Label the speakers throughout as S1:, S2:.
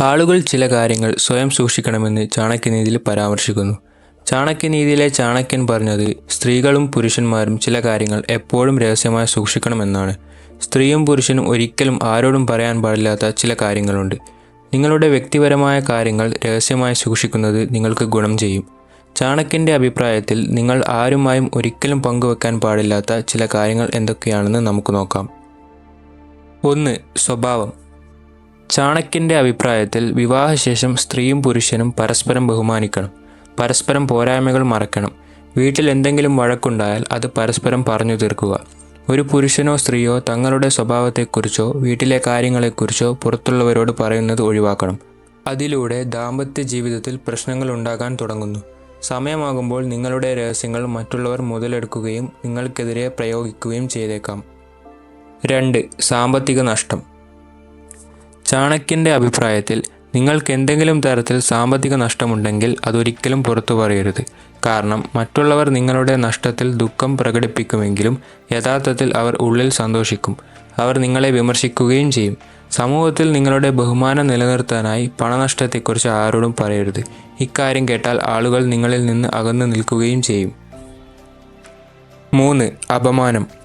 S1: ആളുകൾ ചില കാര്യങ്ങൾ സ്വയം സൂക്ഷിക്കണമെന്ന് ചാണക്യനീതിയിൽ പരാമർശിക്കുന്നു. ചാണക്യനീതിയിലെ ചാണക്യൻ പറഞ്ഞത് സ്ത്രീകളും പുരുഷന്മാരും ചില കാര്യങ്ങൾ എപ്പോഴും രഹസ്യമായി സൂക്ഷിക്കണമെന്നാണ്. സ്ത്രീയും പുരുഷനും ഒരിക്കലും ആരോടും പറയാൻ പാടില്ലാത്ത ചില കാര്യങ്ങളുണ്ട്. നിങ്ങളുടെ വ്യക്തിപരമായ കാര്യങ്ങൾ രഹസ്യമായി സൂക്ഷിക്കുന്നത് നിങ്ങൾക്ക് ഗുണം ചെയ്യും. ചാണക്യന്റെ അഭിപ്രായത്തിൽ നിങ്ങൾ ആരുമായും ഒരിക്കലും പങ്കുവെക്കാൻ പാടില്ലാത്ത ചില കാര്യങ്ങൾ എന്തൊക്കെയാണെന്ന് നമുക്ക് നോക്കാം. ഒന്ന് സ്വഭാവം. ചാണക്യന്റെ അഭിപ്രായത്തിൽ വിവാഹശേഷം സ്ത്രീയും പുരുഷനും പരസ്പരം ബഹുമാനിക്കണം പരസ്പരം പോരായ്മകൾ മറക്കണം. വീട്ടിൽ എന്തെങ്കിലും വഴക്കുണ്ടായാൽ അത് പരസ്പരം പറഞ്ഞു തീർക്കുക. ഒരു പുരുഷനോ സ്ത്രീയോ തങ്ങളുടെ സ്വഭാവത്തെക്കുറിച്ചോ വീട്ടിലെ കാര്യങ്ങളെക്കുറിച്ചോ പുറത്തുള്ളവരോട് പറയുന്നത് ഒഴിവാക്കണം. അതിലൂടെ ദാമ്പത്യ ജീവിതത്തിൽ പ്രശ്നങ്ങൾ ഉണ്ടാകാൻ തുടങ്ങുന്നു. സമയമാകുമ്പോൾ നിങ്ങളുടെ രഹസ്യങ്ങൾ മറ്റുള്ളവർ മുതലെടുക്കുകയും നിങ്ങൾക്കെതിരെ പ്രയോഗിക്കുകയും ചെയ്തേക്കാം. രണ്ട് സാമ്പത്തിക നഷ്ടം. ചാണക്യന്റെ അഭിപ്രായത്തിൽ നിങ്ങൾക്ക് എന്തെങ്കിലും തരത്തിൽ സാമ്പത്തിക നഷ്ടമുണ്ടെങ്കിൽ അതൊരിക്കലും പുറത്തു പറയരുത്. കാരണം മറ്റുള്ളവർ നിങ്ങളുടെ നഷ്ടത്തിൽ ദുഃഖം പ്രകടിപ്പിക്കുമെങ്കിലും യഥാർത്ഥത്തിൽ അവർ ഉള്ളിൽ സന്തോഷിക്കും. അവർ നിങ്ങളെ വിമർശിക്കുകയും ചെയ്യും. സമൂഹത്തിൽ നിങ്ങളുടെ ബഹുമാനം നിലനിർത്താനായി പണനഷ്ടത്തെക്കുറിച്ച് ആരോടും പറയരുത്. ഇക്കാര്യം കേട്ടാൽ ആളുകൾ നിങ്ങളിൽ നിന്ന് അകന്നു നിൽക്കുകയും ചെയ്യും. മൂന്ന് അപമാനം.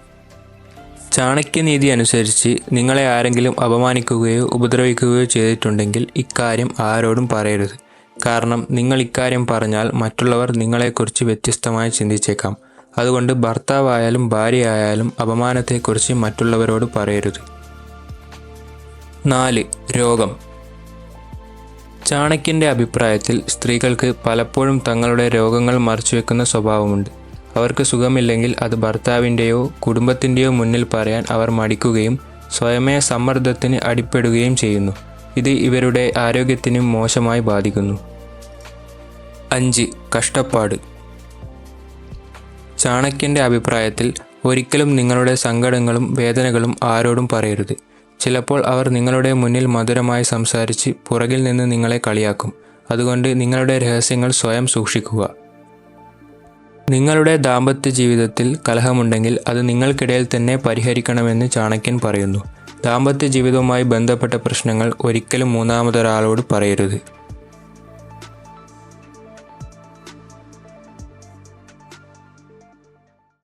S1: ചാണക്യനീതി അനുസരിച്ച് നിങ്ങളെ ആരെങ്കിലും അപമാനിക്കുകയോ ഉപദ്രവിക്കുകയോ ചെയ്തിട്ടുണ്ടെങ്കിൽ ഇക്കാര്യം ആരോടും പറയരുത്. കാരണം നിങ്ങൾ ഇക്കാര്യം പറഞ്ഞാൽ മറ്റുള്ളവർ നിങ്ങളെക്കുറിച്ച് വ്യത്യസ്തമായി ചിന്തിച്ചേക്കാം. അതുകൊണ്ട് ഭർത്താവായാലും ഭാര്യയായാലും അപമാനത്തെക്കുറിച്ച് മറ്റുള്ളവരോട് പറയരുത്. നാല് രോഗം. ചാണക്യന്റെ അഭിപ്രായത്തിൽ സ്ത്രീകൾക്ക് പലപ്പോഴും തങ്ങളുടെ രോഗങ്ങൾ മറച്ചുവെക്കുന്ന സ്വഭാവമുണ്ട്. അവർക്ക് സുഖമില്ലെങ്കിൽ അത് ഭർത്താവിന്റെയോ കുടുംബത്തിന്റെയോ മുന്നിൽ പറയാൻ അവർ മടിക്കുകയും സ്വയമേ സമ്മർദ്ദത്തിന് അടിപ്പെടുകയും ചെയ്യുന്നു. ഇത് ഇവരുടെ ആരോഗ്യത്തിനും മോശമായി ബാധിക്കുന്നു. അഞ്ച്. കഷ്ടപ്പാട്. ചാണക്യന്റെ അഭിപ്രായത്തിൽ ഒരിക്കലും നിങ്ങളുടെ സങ്കടങ്ങളും വേദനകളും ആരോടും പറയരുത്. ചിലപ്പോൾ അവർ നിങ്ങളുടെ മുന്നിൽ മധുരമായി സംസാരിച്ച് പുറകിൽ നിന്ന് നിങ്ങളെ കളിയാക്കും. അതുകൊണ്ട് നിങ്ങളുടെ രഹസ്യങ്ങൾ സ്വയം സൂക്ഷിക്കുക. നിങ്ങളുടെ ദാമ്പത്യ ജീവിതത്തിൽ കലഹമുണ്ടെങ്കിൽ അത് നിങ്ങൾക്കിടയിൽ തന്നെ പരിഹരിക്കണമെന്ന് ചാണക്യൻ പറയുന്നു. ദാമ്പത്യ ജീവിതവുമായി ബന്ധപ്പെട്ട പ്രശ്നങ്ങൾ ഒരിക്കലും മൂന്നാമതൊരാളോട് പറയരുത്.